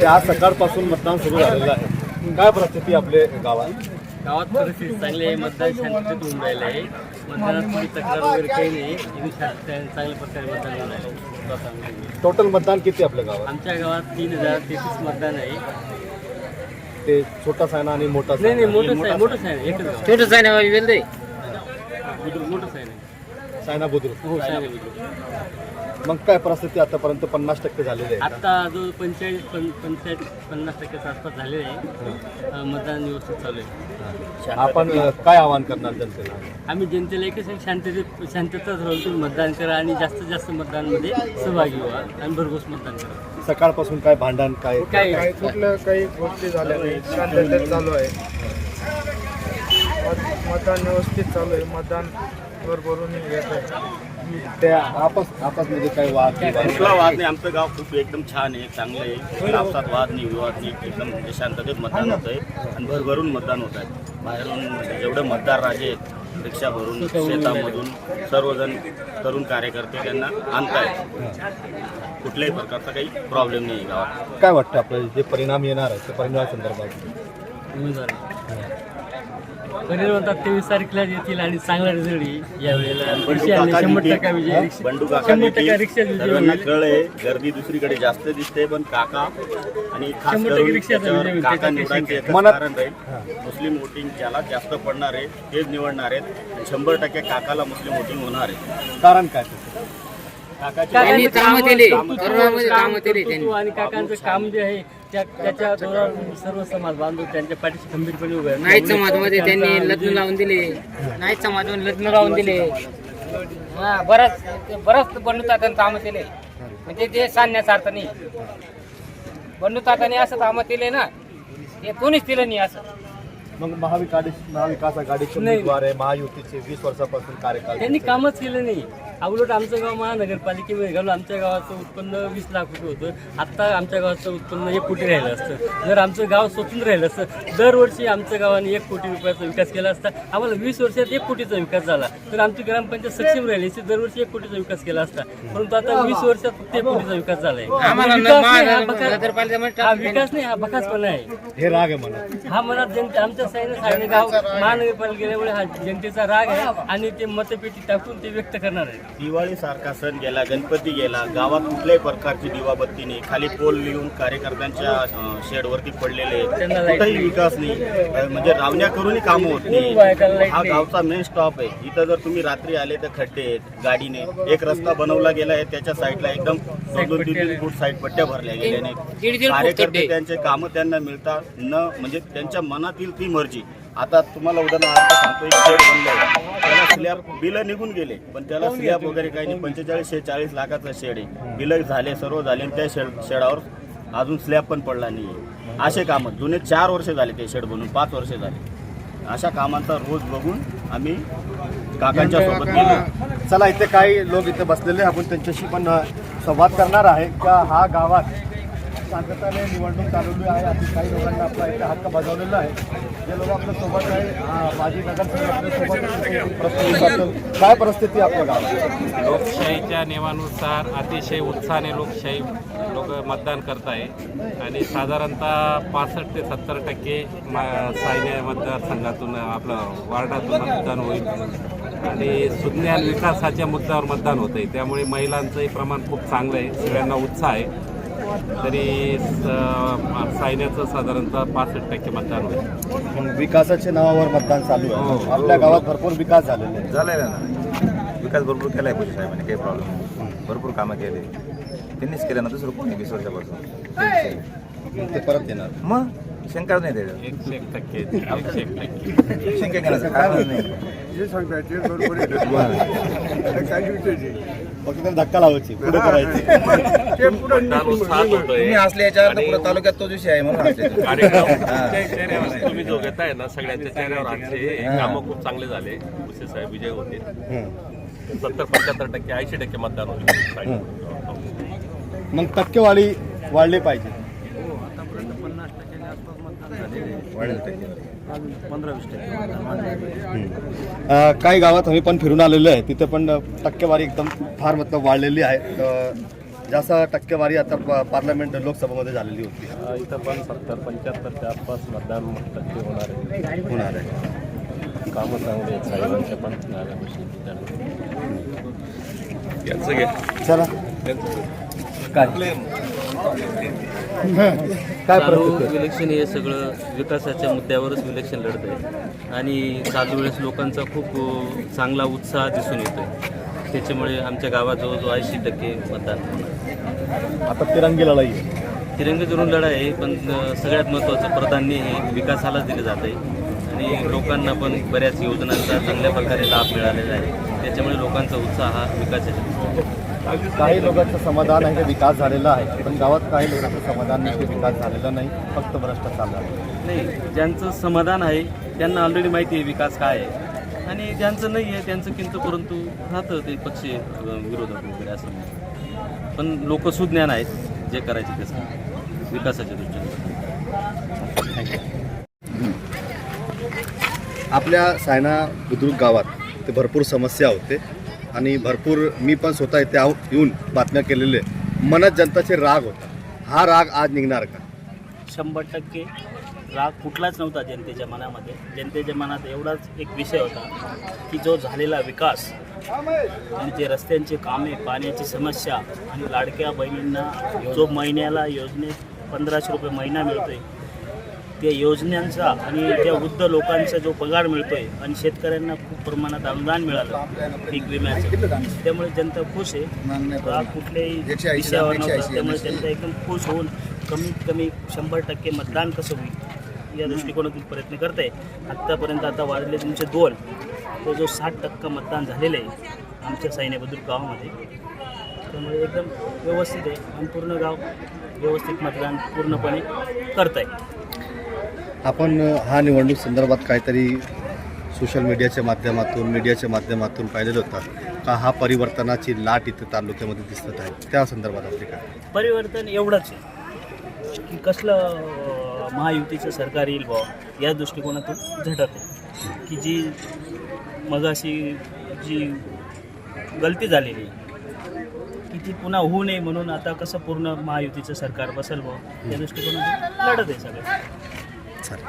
ते आज सकाळपासून मतदान सुरू झालेलं आहे. काय परिस्थिती आपले गावात? गावात परिस्थिती चांगली आहे मतदान शांततेत होऊन राहिलं आहे. मतदानात थोडी तक्रार वगैरे काही नाही. शांत चांगल्या प्रकारे मतदान होऊन राहिलं आहे. टोटल मतदान किती आपल्या गावात? आमच्या गावात तीन हजार तेहतीस मतदान आहे. ते छोटा सायना आणि मोठा नाही नाही सायना. मोठंच आहे मोठंच आहे एकच गाव. छोटंच आहे ना वेल बुद्रुक मोठंच आहे ना सायना बुद्रुक. हो साहेब बुद्रुक. मग काय परिस्थिती आतापर्यंत पन्नास टक्के झालेली आहे? आत्ता जो पंचेचाळीस पं पंचेचाळीस पन्नास टक्क्याच्या आसपास झालेले आहे. मतदान व्यवस्थित चालू आहे. आपण काय आवाहन करणार जनतेला? आम्ही जनतेला एकच एक शांततेत शांतताच राहून तुम्ही मतदान करा आणि जास्तीत जास्त मतदानमध्ये सहभागी व्हा आणि भरघोस मतदान करा. सकाळपासून काय भांडण काय काय? काही कुठल्या काही गोष्टी झाल्या नाही. शांततेत चालू आहे. मत- मतदान व्यवस्थित चालू आहे. मतदान भरभरून येत आहे त्या आपस आपसमध्ये काय वाद? कुठला वाद नाही. आमचं गाव खूप एकदम छान आहे चांगलं आहे. आपसात वाद नाही विवाद नाही एकदम म्हणजे शांततेत मतदान होत आहे आणि भरभरून मतदान होत आहे. बाहेरून जेवढे मतदार राजे आहेत रिक्षा भरून शेतामधून सर्वजण तरुण कार्यकर्ते त्यांना आणतायत. कुठल्याही प्रकारचा काही प्रॉब्लेम नाही आहे गावात. काय वाटतं आपल्याला जे परिणाम येणार आहे त्या परिणाम संदर्भात उमेदवार. पनीर म्हणतात तेवीस तारखेला येतील आणि चांगला रिझल्ट येईल यावेळेला. बंडू रिक्षा आणि काका शंभर निधी- टक्का विजय बंडू काका शंभर टक्का निधी रिक्षा विजय सर्वांना होईल. कळ आहे गर्दी दुसरीकडे जास्त दिसते पण काका आणि खास शंभर टक्के करून रिक्षाचा त्याच्यावर विजय होईल. काका त्याच्यात निवडायचे काही एकच मनात- कारण राहील. मुस्लिम वोटिंग ज्याला जास्त पडणार आहे तेच निवडणार आहेत. आणि शंभर टक्के काकाला मुस्लिम वोटिंग होणार आहे. कारण काय? काकाचे काकांचं कामं कर्तृत्व त्यांनी. आणि काकांचं काम जे आहे त्या त्याच्या जोरावर सर्व समाज बांधव त्यांच्या पाठीशी खंबीरपणे उभे आहेत. नाईट समाजमध्ये त्यांनी लग्न लावून दिले. नाईट समाजमध्ये लग्न लावून दिले. हा बरंच बरंच बंडू तात्यानं कामं केले. म्हणजे ते सांगण्याचा अर्थ नाही बंडू तात्याने असं कामं केले ना ते कोणीच दिलं नाही असं. मग महाविकास महाविकास आघाडीचे नाही. उमेदवार आहे महायुतीचे वीस वर्षापासून कार्यकाल त्यांनी कामच केलं नाही. उलट आमचं गाव महानगरपालिकेमध्ये घालून आमच्या गावाचं उत्पन्न वीस लाख रुपये होतं. आत्ता आमच्या गावाचं उत्पन्न एक कोटी राहिलं असतं. जर आमचं गाव स्वतंत्र राहिलं असतं दरवर्षी आमच्या गावाने एक कोटी रुपयाचा विकास केला असता आम्हाला वीस वर्षात एक कोटीचा विकास झाला. तर आमची ग्रामपंचायत सक्षम राहिली असती दरवर्षी एक कोटीचा विकास केला असता. परंतु आता वीस वर्षात फक्त एक कोटीचा विकास झालाय. आम्हाला विकास नाही, हा महानगर- बकास- नगरपालिकेमध्ये हा विकास नाही हा बकासपणा आहे. हे राग आहे मला हा मनात जनते आमच्या हा जनतेचा राग आहे आणि ते मतपेटी टाकून ते व्यक्त करणार आहे. दिवाळी सारखा सण गेला गणपती गेला गावात कुठल्याही प्रकारची दिवाबत्ती नाही. खाली पोल लिहून कार्यकर्त्यांच्या अं, शेडवरती पडलेले त्यांना कुठेही. विकास नाही. अं, म्हणजे रावण्या करूनही कामं होत नाही. हा नाही. गावचा मेन स्टॉप आहे. इथं जर तुम्ही रात्री आले तर खड्डे आहेत गाडीने एक रस्ता बनवला गेला आहे त्याच्या साईडला एकदम दोन दोन तीन फूट साईड पट्ट्या भरल्या गेल्याने कार्यकर्ते. त्यांचे कामं त्यांना मिळतात न म्हणजे त्यांच्या मनातील ती मर्जी. आता तुम्हाला उदाहरणार्थ सांगतो एक शेड बनलंय. त्याला स्लॅब बिलं निघून गेले. पण त्याला स्लॅब वगैरे काही नाही. पंचेचाळीस चाळीस लाखाचं शेड आहे. बिलं झाले सर्व झाले आणि त्या शेड शेडावर अजून स्लॅब पण पडला नाही असे कामं. जुने चार वर्ष झाले ते शेड बनून. पाच वर्ष झाले. अशा कामांचा रोज बघून आम्ही काकांच्या सोबत गेलो. चला इथे काही लोक इथे बसलेले. आहे. आपण त्यांच्याशी पण संवाद करणार आहे का हा गावात शांतताने निवडणूक चालवली आहे. अशी काही लोकांना आपला इथे हक्क बजावलेला आहे. जे लोक आपल्यासोबत आहे माजी नगरसेवक काय परिस्थिती आपल्या गावात? लोकशाहीच्या नियमानुसार अतिशय उत्साहाने लोकशाही लोक मतदान करत आहे आणि साधारणतः पासष्ट ते सत्तर टक्के मा सायन्य मतदारसंघातून आपलं वार्डातून मतदान होईल. आणि सुज्ञान विकासाच्या मुद्द्यावर मतदान होतं आहे त्यामुळे महिलांचंही प्रमाण खूप चांगलं आहे. सगळ्यांना उत्साह आहे. तरी स- सायन्याचं साधारणतः पासष्ट टक्के मतदान होईल. पण विकासाच्या नावावर मतदान चालू आहे. हो. आपल्या गावात भरपूर विकास झालेले आहे झालेला ना. विकास भरपूर केला आहे पुढे साहेबांनी काही प्रॉब्लेम नाही. भरपूर कामं केले. त्यांनीच केलं ना दुसरं कोणी वीस वर्षापासून. ते परत येणार. मग? शंका नाही त्याच्यात एकशे एक टक्के एकशे एक टक्के शंका घेण्याचं कारण नाही जे सांगताय ते बरोबर आहे काही विषय नाही. फक्त त्यांना धक्का लावायची पुढे करायची ते पुढं मतदान उत्साहात होतोय तुम्ही असले याच्या अर्थ पुढे तालुक्यात तो दिवशी आहे म्हणून असले तुम्ही. कार्यक्रम तुमच्या चेहऱ्यावर तुम्ही जो घेताय ना सगळ्यांच्या चेहऱ्यावर आमचे कामं खूप चांगले झाले साहेब विजय होते सत्तर पंच्याहत्तर टक्के ऐंशी टक्के मतदान होईल मग टक्केवारी वाढली पाहिजे वाढेल टक्के अ, काही गावात आम्ही पण फिरून आलेलो आहे. तिथे पण टक्केवारी एकदम फार मतलब वाढलेली आहे. अ, जास्त टक्केवारी आता प- पार्लमेंट लोकसभेमध्ये झालेली होती. इथं पण सत्तर पंच्याहत्तरच्या आसपास मतदान टक्के होणार आहे. होणार आहे. कामं चांगले आहेत साहेबांच्या पण चला. काय? काय चालू? इलेक्शन हे सगळं विकासाच्या मुद्द्यावरच इलेक्शन लढत आहे आणि चालू वेळेस लोकांचा खूप चांगला उत्साह दिसून येतोय त्याच्यामुळे आमच्या गावात जवळजवळ ऐंशी टक्के मतदान. आता तिरंगी लढाई तिरंगी धरून लढाई आहे पण सगळ्यात महत्त्वाचं प्राधान्य हे विकासालाच दिलं जात आहे आणि लोकांना पण बऱ्याच योजनांचा चांगल्या प्रकारे लाभ मिळालेला आहे त्याच्यामुळे लोकांचा उत्साह हा विकासाच्या. काही लोकांचं समाधान आहे की विकास झालेला आहे पण गावात काही लोकांचं समाधान नाही की विकास झालेला नाही फक्त भ्रष्टाचार चालला आहे नाही ज्यांचं समाधान आहे त्यांना ऑलरेडी माहिती आहे विकास काय आहे. आणि ज्यांचं नाही आहे त्यांचं किंतु परंतु राहतं ते पक्ष विरोधक वगैरे असं नाही. पण लोक सुज्ञान आहेत जे करायचे तेच विकासाच्या दृष्टीने. आपल्या सायना बुद्रुक गावात ते भरपूर समस्या होते. आणि भरपूर मी पण स्वतः इथे येऊन बातम्या केलेले. मनात जनताचे राग होता. हा राग आज निघणार का? शंभर टक्के. राग कुठलाच नव्हता जनतेच्या मनामध्ये. जनतेच्या मनात एवढाच एक विषय होता की जो झालेला विकास आणि जे रस्त्यांची कामे पाण्याची समस्या आणि लाडक्या बहिणींना जो महिन्याला योजनेत पंधराशे रुपये महिना मिळतोय त्या योजनांचा आणि त्या वृद्ध लोकांचा जो पगार मिळतोय आणि शेतकऱ्यांना खूप प्रमाणात अनुदान मिळालं पीक विम्याचं त्यामुळे जनता खुश आहे. कुठल्याही विषयावर नव्हता. त्यामुळे जनता एकदम खुश होऊन कमीत कमी शंभर टक्के मतदान कसं होईल या दृष्टिकोनातून प्रयत्न करत आहे आत्तापर्यंत आता वाजले तुमचे दोन. तो जो साठ टक्का मतदान झालेलं आहे आमच्या सैन्याबद्दल गावामध्ये. त्यामुळे एकदम व्यवस्थित आहे आणि पूर्ण गाव व्यवस्थित मतदान पूर्णपणे करत आहे आपण हा निवडणूक संदर्भात काहीतरी सोशल मीडियाच्या माध्यमातून मीडियाच्या माध्यमातून पाहिलेलं होतं का हा परिवर्तनाची लाट इथे तालुक्यामध्ये दिसत आहे? त्या संदर्भात आपली काय? परिवर्तन एवढंच आहे की कसलं महायुतीचं सरकार येईल बा या दृष्टिकोनातून झटत आहे. की जी मगाशी जी गलती झालेली की ती पुन्हा होऊ नये म्हणून आता कसं पूर्ण महायुतीचं सरकार बसेल बा या दृष्टिकोनातून लढत आहे सगळं. సరే.